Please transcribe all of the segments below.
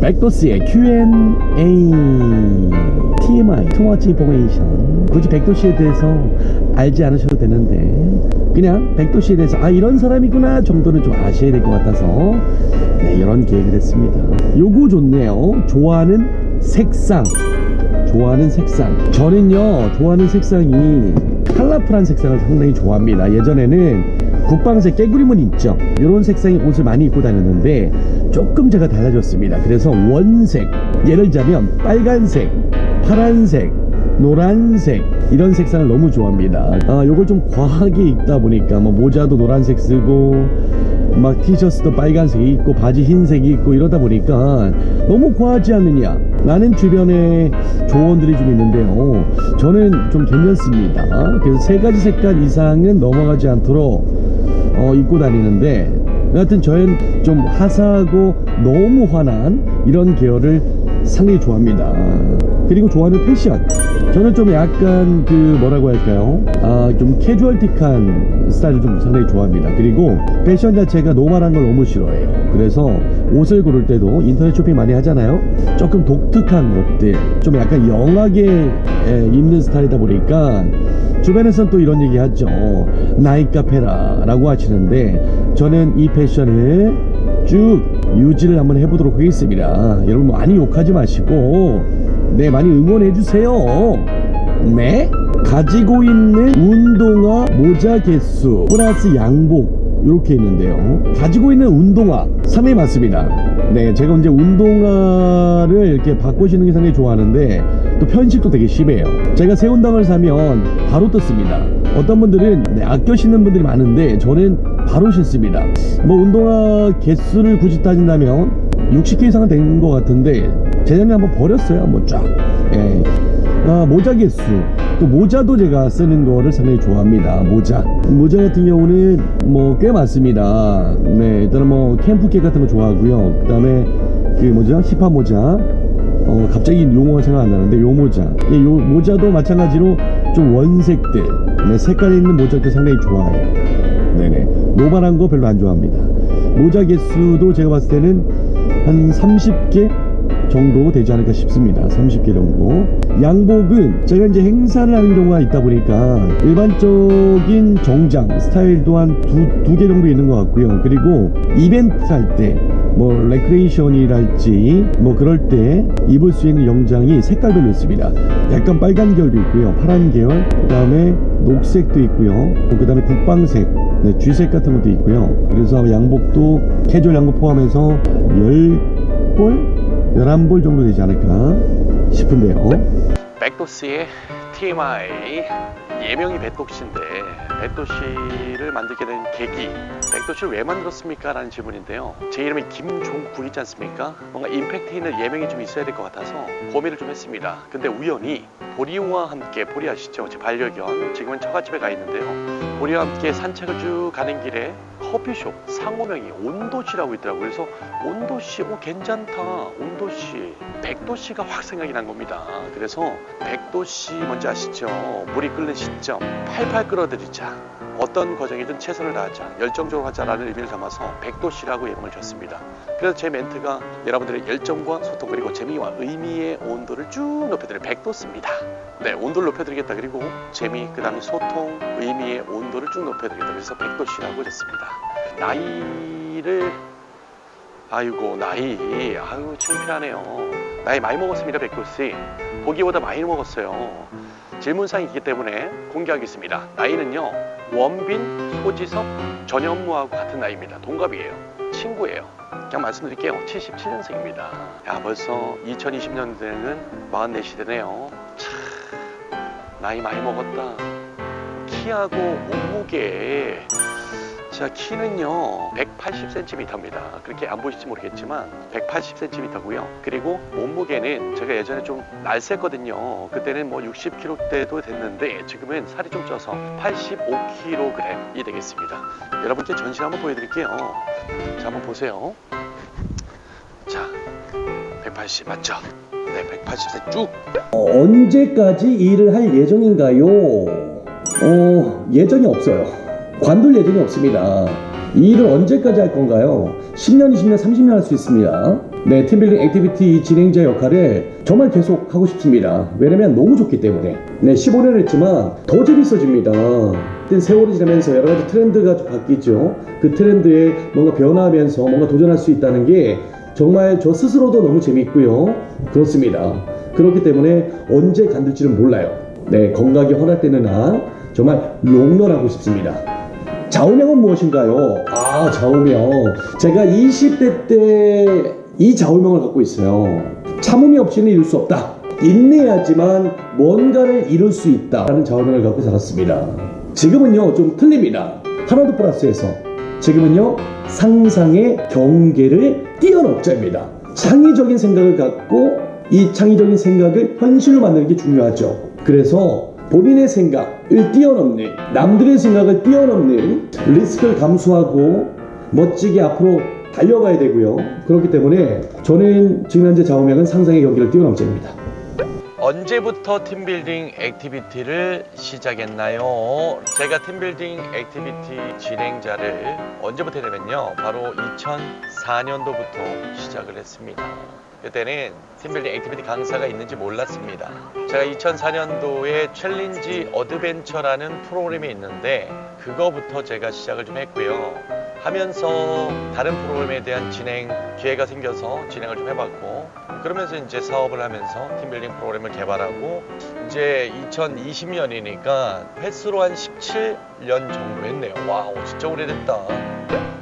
백도스의 Q&A TMI 투머치 인포메이션. 굳이 백도씨에 대해서 알지 않으셔도 되는데 그냥 백도씨에 대해서 아 이런 사람이구나 정도는 좀 아셔야 될 것 같아서 네 이런 계획을 했습니다. 요거 좋네요. 좋아하는 색상. 좋아하는 색상. 저는요 좋아하는 색상이 컬러풀한 색상을 상당히 좋아합니다. 예전에는 국방색 깨구리문 있죠? 이런 색상의 옷을 많이 입고 다녔는데 조금 제가 달라졌습니다. 그래서 원색 예를 들자면 빨간색 파란색 노란색 이런 색상을 너무 좋아합니다. 아 요걸 좀 과하게 입다 보니까 뭐 모자도 노란색 쓰고 막 티셔츠도 빨간색이 있고 바지 흰색이 있고 이러다 보니까 너무 과하지 않느냐? 라는 주변에 조언들이 좀 있는데요. 저는 좀 괜찮습니다. 그래서 세 가지 색깔 이상은 넘어가지 않도록 어, 입고 다니는데 여하튼 저는 좀 화사하고 너무 환한 이런 계열을 상당히 좋아합니다. 그리고 좋아하는 패션 저는 좀 약간 그 뭐라고 할까요? 아 좀 캐주얼틱한 스타일을 좀 상당히 좋아합니다. 그리고 패션 자체가 노멀한 걸 너무 싫어해요. 그래서 옷을 고를 때도 인터넷 쇼핑 많이 하잖아요. 조금 독특한 것들 좀 약간 영하게 에, 입는 스타일이다 보니까 주변에서는 또 이런 얘기 하죠. 나이 카페라 라고 하시는데 저는 이 패션을 쭉 유지를 한번 해보도록 하겠습니다. 여러분 많이 욕하지 마시고 네 많이 응원해 주세요. 네 가지고 있는 운동화 모자 개수 플러스 양복 이렇게 있는데요. 가지고 있는 운동화 상당히 많습니다. 네 제가 이제 운동화를 이렇게 바꾸시는 게 상당히 좋아하는데 또 편식도 되게 심해요. 제가 새 운동화를 사면 바로 뜯습니다. 어떤 분들은 네, 아껴 신는 분들이 많은데 저는 바로 신습니다. 뭐 운동화 개수를 굳이 따진다면 60개 이상은 된 것 같은데 재작년에 한번 버렸어요 한번 쫙. 예. 아, 모자 개수. 또 모자도 제가 쓰는 거를 상당히 좋아합니다 모자. 모자 같은 경우는 뭐 꽤 많습니다. 네 일단은 뭐 캠프캡 같은 거 좋아하고요. 그 다음에 그 뭐죠? 시파 모자. 어 갑자기 용어가 생각 안 나는데 요 모자. 예, 요 모자도 마찬가지로 좀 원색들. 네, 색깔 있는 모자도 상당히 좋아해요. 네네. 노멀한 거 별로 안 좋아합니다. 모자 개수도 제가 봤을 때는 한 30개 정도 되지 않을까 싶습니다. 30개 정도. 양복은 제가 이제 행사를 하는 경우가 있다 보니까 일반적인 정장 스타일도 한두 두 개 정도 있는 것 같고요. 그리고 이벤트 할 때 뭐 레크레이션이랄지 뭐 그럴 때 입을 수 있는 영장이 색깔별로 있습니다. 약간 빨간 계열도 있고요. 파란 계열, 그다음에 녹색도 있고요. 그다음에 국방색, 네, 쥐색 같은 것도 있고요. 그래서 양복도 캐주얼 양복 포함해서 10벌 11볼 정도 되지 않을까 싶은데요. 백도씨의 TMI 예명이 백도씨인데 백도씨를 만들게 된 계기 백도씨를 왜 만들었습니까? 라는 질문인데요. 제 이름이 김종국이지 않습니까? 뭔가 임팩트 있는 예명이 좀 있어야 될 것 같아서 고민을 좀 했습니다. 근데 우연히 보리와 함께 보리 아시죠? 제 반려견. 지금은 처갓집에 가 있는데요. 보리와 함께 산책을 쭉 가는 길에 커피숍 상호명이 온도씨라고 있더라고요. 그래서 온도씨 오 괜찮다. 온도씨 백도씨가 확 생각이 난 겁니다. 그래서 백도씨 뭔지 아시죠? 물이 끓는 시점. 팔팔 끓어들이자 어떤 과정이든 최선을 다하자 열정적으로 하자라는 의미를 담아서 백도씨라고 이름을 줬습니다. 그래서 제 멘트가 여러분들의 열정과 소통 그리고 재미와 의미의 온도를 쭉 높여드릴 백도스입니다. 네 온도를 높여드리겠다. 그리고 재미 그 다음에 소통 의미의 온도를 쭉 높여드리겠다. 그래서 백도씨라고 줬습니다. 나이를 아이고 나이. 아유 창피하네요 나이 많이 먹었습니다 백도씨. 보기보다 많이 먹었어요. 질문사항이 있기 때문에 공개하겠습니다. 나이는요 원빈 소지섭 전현무하고 같은 나이입니다. 동갑이에요. 친구예요. 그냥 말씀드릴게요. 77년생입니다. 야 벌써 2020년대는 44시대네요. 참 나이 많이 먹었다. 키하고 몸무게 자 키는요 180cm입니다. 그렇게 안 보실지 모르겠지만 180cm고요. 그리고 몸무게는 제가 예전에 좀 날샜거든요. 그때는 뭐 60kg대도 됐는데 지금은 살이 좀 쪄서 85kg이 되겠습니다. 여러분께 전신 한번 보여드릴게요. 자 한번 보세요. 자 180 맞죠? 네 180cm 쭉. 어, 언제까지 일을 할 예정인가요? 어, 예정이 없어요. 관둘 예정이 없습니다. 이 일을 언제까지 할 건가요? 10년, 20년, 30년 할 수 있습니다. 네, 팀빌딩 액티비티 진행자 역할을 정말 계속 하고 싶습니다. 왜냐면 너무 좋기 때문에. 네, 15년 했지만 더 재밌어집니다. 세월이 지나면서 여러 가지 트렌드가 좀 바뀌죠. 그 트렌드에 뭔가 변화하면서 뭔가 도전할 수 있다는 게 정말 저 스스로도 너무 재밌고요. 그렇습니다. 그렇기 때문에 언제 간들지는 몰라요. 네, 건강이 허락되는 한 정말 롱런 하고 싶습니다. 좌우명은 무엇인가요? 아, 좌우명. 제가 20대 때 이 좌우명을 갖고 있어요. 참음이 없이는 이룰 수 없다. 인내하지만 뭔가를 이룰 수 있다라는 좌우명을 갖고 살았습니다. 지금은요, 좀 틀립니다. 하나도 플러스에서 지금은요, 상상의 경계를 뛰어넘자입니다. 창의적인 생각을 갖고 이 창의적인 생각을 현실로 만드는 게 중요하죠. 그래서 본인의 생각을 뛰어넘는 남들의 생각을 뛰어넘는 리스크를 감수하고 멋지게 앞으로 달려가야 되고요. 그렇기 때문에 저는 지금 현재 좌우명은 상상의 경기를 뛰어넘자입니다. 언제부터 팀빌딩 액티비티를 시작했나요? 제가 팀빌딩 액티비티 진행자를 언제부터 했냐면요. 바로 2004년도부터 시작을 했습니다. 그때는 팀빌딩 액티비티 강사가 있는지 몰랐습니다. 제가 2004년도에 챌린지 어드벤처라는 프로그램이 있는데 그거부터 제가 시작을 좀 했고요. 하면서 다른 프로그램에 대한 진행 기회가 생겨서 진행을 좀 해봤고 그러면서 이제 사업을 하면서 팀빌딩 프로그램을 개발하고 이제 2020년이니까 횟수로 한 17년 정도 했네요. 와우 진짜 오래됐다.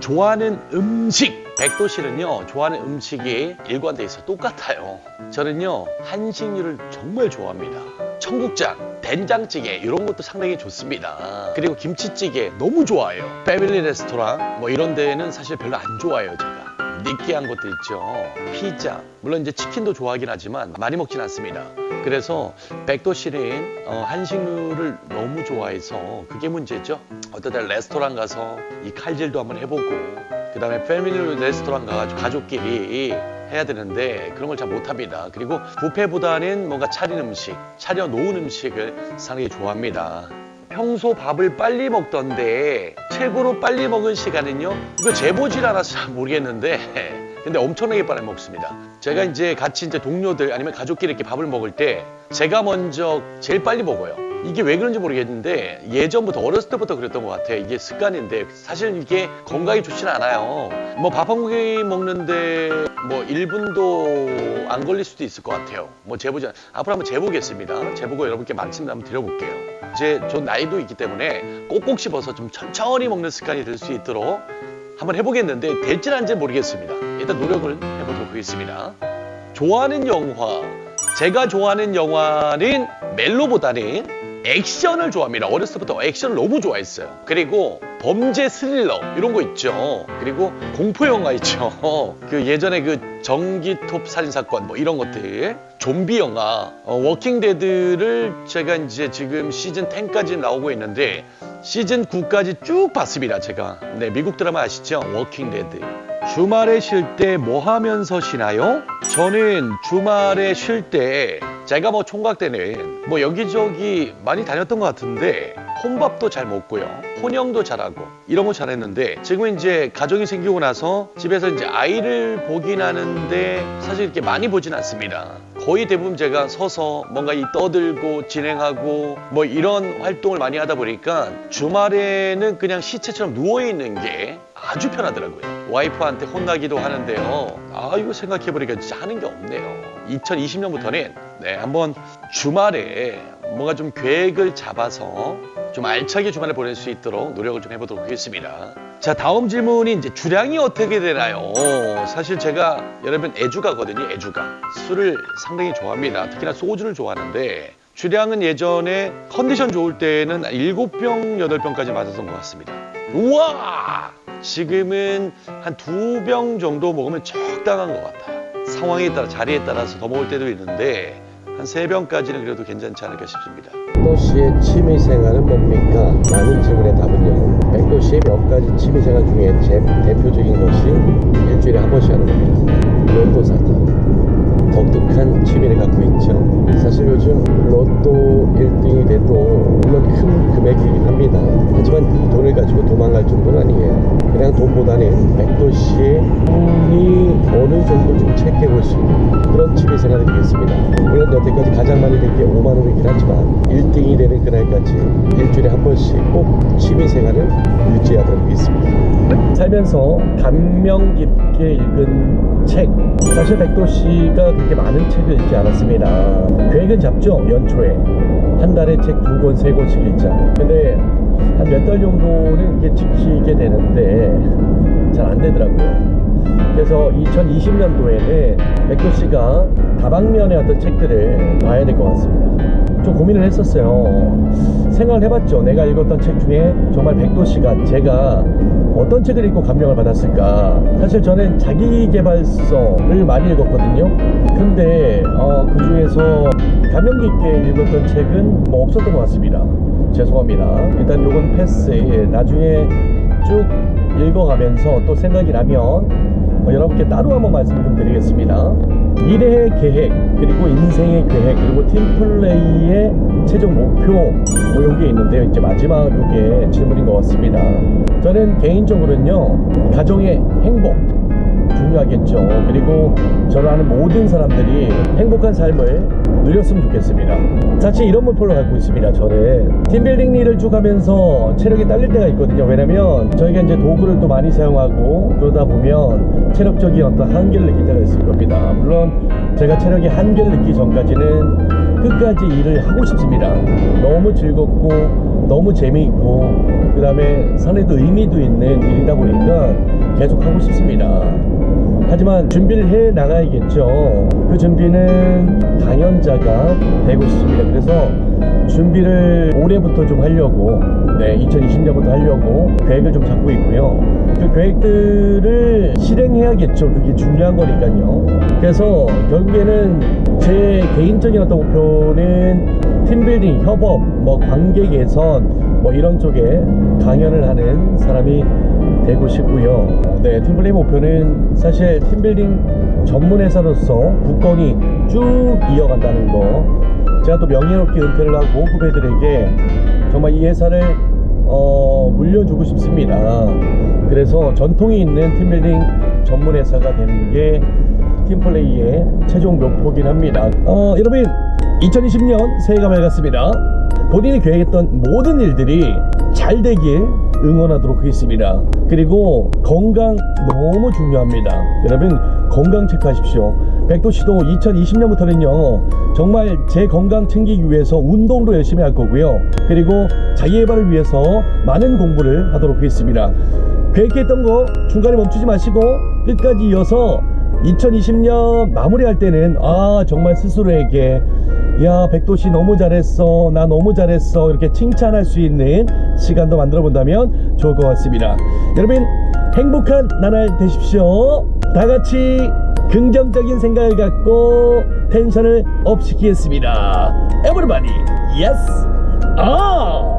좋아하는 음식. 백도실은요 좋아하는 음식이 일관돼 있어 똑같아요. 저는요 한식류를 정말 좋아합니다. 청국장 된장찌개 이런 것도 상당히 좋습니다. 그리고 김치찌개 너무 좋아해요. 패밀리 레스토랑 뭐 이런 데는 사실 별로 안 좋아해요 제가 느끼한 것도 있죠 피자 물론 이제 치킨도 좋아하긴 하지만 많이 먹진 않습니다 그래서 백도실은 어, 한식류를 너무 좋아해서 그게 문제죠 어떤 날 레스토랑 가서 이 칼질도 한번 해보고 그 다음에 패밀리 레스토랑 가가지고 가족끼리 해야 되는데 그런 걸 잘 못합니다. 그리고 뷔페보다는 뭔가 차린 음식, 차려 놓은 음식을 상당히 좋아합니다. 평소 밥을 빨리 먹던데 최고로 빨리 먹은 시간은요? 이거 재보질 않아서 잘 모르겠는데 근데 엄청나게 빨리 먹습니다. 제가 이제 같이 이제 동료들 아니면 가족끼리 이렇게 밥을 먹을 때 제가 먼저 제일 빨리 먹어요. 이게 왜 그런지 모르겠는데 예전부터 어렸을 때부터 그랬던 것 같아요. 이게 습관인데 사실 이게 건강에 좋지는 않아요. 뭐 밥 한 공기 먹는데 뭐 1분도 안 걸릴 수도 있을 것 같아요. 뭐 재보지 않... 앞으로 한번 재보겠습니다. 재보고 여러분께 말씀 한번 드려볼게요. 이제 저 나이도 있기 때문에 꼭꼭 씹어서 좀 천천히 먹는 습관이 될 수 있도록 한번 해보겠는데 될지는 안지 모르겠습니다. 일단 노력을 해보도록 하겠습니다. 좋아하는 영화. 제가 좋아하는 영화는 멜로보다는 액션을 좋아합니다. 어렸을 때부터 액션을 너무 좋아했어요. 그리고 범죄 스릴러 이런 거 있죠. 그리고 공포 영화 있죠. 그 예전에 그 전기톱 살인 사건 뭐 이런 것들. 좀비 영화 어, 워킹 데드를 제가 이제 지금 시즌 10까지 나오고 있는데 시즌 9까지 쭉 봤습니다. 제가. 네, 미국 드라마 아시죠? 워킹 데드. 주말에 쉴 때 뭐 하면서 쉬나요? 저는 주말에 쉴때 제가 뭐 총각 때는 뭐 여기저기 많이 다녔던 것 같은데 혼밥도 잘 먹고요. 혼영도 잘하고 이런 거 잘했는데 지금은 이제 가정이 생기고 나서 집에서 이제 아이를 보긴 하는데 사실 이렇게 많이 보진 않습니다. 거의 대부분 제가 서서 뭔가 이 떠들고 진행하고 뭐 이런 활동을 많이 하다 보니까 주말에는 그냥 시체처럼 누워 있는 게 아주 편하더라고요. 와이프한테 혼나기도 하는데요. 아, 이거 생각해보니까 진짜 하는 게 없네요. 2020년부터는 네, 한번 주말에 뭔가 좀 계획을 잡아서 좀 알차게 주말에 보낼 수 있도록 노력을 좀 해보도록 하겠습니다. 자, 다음 질문이 이제 주량이 어떻게 되나요? 사실 제가 여러분 애주가거든요, 애주가. 술을 상당히 좋아합니다. 특히나 소주를 좋아하는데 주량은 예전에 컨디션 좋을 때는 7병, 8병까지 맞았던 것 같습니다. 우와! 지금은 한 두 병 정도 먹으면 적당한 것 같아요. 상황에 따라, 자리에 따라서 더 먹을 때도 있는데 한 세 병까지는 그래도 괜찮지 않을까 싶습니다. 백도 씨의 취미 생활은 뭡니까? 라는 질문의 답은요. 백도 씨의 몇 가지 취미 생활 중에 제 대표적인 것이 일주일에 한 번씩 하는 겁니다. 로또 사기. 독특한 취미를 갖고 있죠. 음. 사실 요즘 로또 1등이 돼도 물론 큰 금액이긴 합니다. 하지만 이 돈을 가지고 도망갈 정도는 아니에요. 그냥 돈보다는 백도시의 운이 어느 정도 좀 체크해 볼 수 있는 그런 취미 생활이 되겠습니다. 물론 여태까지 가장 많이 된 게 5만 원이긴 하지만 1등이 되는 그날까지 일주일에 한 번씩 꼭 취미 생활을 유지하도록 하겠습니다. 살면서 감명 깊게 읽은 책. 사실 백도 씨가 그렇게 많은 책을 읽지 않았습니다. 계획은 잡죠, 연초에. 한 달에 책 두 권, 세 권씩 읽자. 근데 한 몇 달 정도는 이게 지키게 되는데 잘 안 되더라고요. 그래서 2020년도에는 백도 씨가 다방면의 어떤 책들을 봐야 될 것 같습니다. 좀 고민을 했었어요. 생각을 해봤죠. 내가 읽었던 책 중에 정말 백도 씨가 제가 어떤 책을 읽고 감명을 받았을까. 사실 저는 자기개발서를 많이 읽었거든요. 근데 어, 그 중에서 감명 깊게 읽었던 책은 뭐 없었던 것 같습니다. 죄송합니다. 일단 요건 패스. 예, 나중에 쭉 읽어가면서 또 생각이 나면 어, 여러분께 따로 한번 말씀을 좀 드리겠습니다. 미래의 계획, 그리고 인생의 계획, 그리고 팀플레이의 최종 목표, 뭐 요게 있는데요. 이제 마지막 요게 질문인 것 같습니다. 저는 개인적으로는요, 가정의 행복, 중요하겠죠. 그리고 저를 아는 모든 사람들이 행복한 삶을 누렸으면 좋겠습니다. 사실 이런 목표를 갖고 있습니다. 저는 팀빌딩 일을 쭉 하면서 체력이 딸릴 때가 있거든요. 왜냐면 저희가 이제 도구를 또 많이 사용하고 그러다 보면 체력적인 어떤 한계를 느낄 때가 있을 겁니다. 물론 제가 체력의 한계를 느끼기 전까지는 끝까지 일을 하고 싶습니다. 너무 즐겁고 너무 재미있고 그 다음에 상당히 의미도 있는 일이다 보니까 계속 하고 싶습니다. 하지만 준비를 해 나가야겠죠. 그 준비는 강연자가 되고 싶습니다. 그래서 준비를 올해부터 좀 하려고, 네, 2020년부터 하려고 계획을 좀 잡고 있고요. 그 계획들을 실행해야겠죠. 그게 중요한 거니까요. 그래서 결국에는 제 개인적인 어떤 목표는 팀빌딩, 협업, 뭐 관계 개선, 뭐 이런 쪽에 강연을 하는 사람이 되고 싶고요. 네, 팀빌딩 목표는 사실 팀빌딩 전문 회사로서 국건이 쭉 이어간다는 거. 제가 또 명예롭게 은퇴를 하고 후배들에게 정말 이 회사를 어, 물려주고 싶습니다. 그래서 전통이 있는 팀빌딩 전문 회사가 되는 게 팀플레이의 최종 목표긴 합니다. 어, 여러분, 2020년 새해가 밝았습니다. 본인이 계획했던 모든 일들이 잘 되길 응원하도록 하겠습니다. 그리고 건강 너무 중요합니다. 여러분 건강 체크하십시오. 백도 씨도 2020년부터는요 정말 제 건강 챙기기 위해서 운동도 열심히 할 거고요. 그리고 자기 개발을 위해서 많은 공부를 하도록 하겠습니다. 계획했던 거 중간에 멈추지 마시고 끝까지 이어서 2020년 마무리할 때는 아 정말 스스로에게 야 백도씨 너무 잘했어. 나 너무 잘했어. 이렇게 칭찬할 수 있는 시간도 만들어 본다면 좋을 것 같습니다. 여러분 행복한 나날 되십시오. 다 같이 긍정적인 생각을 갖고 텐션을 업 시키겠습니다. Everybody yes 아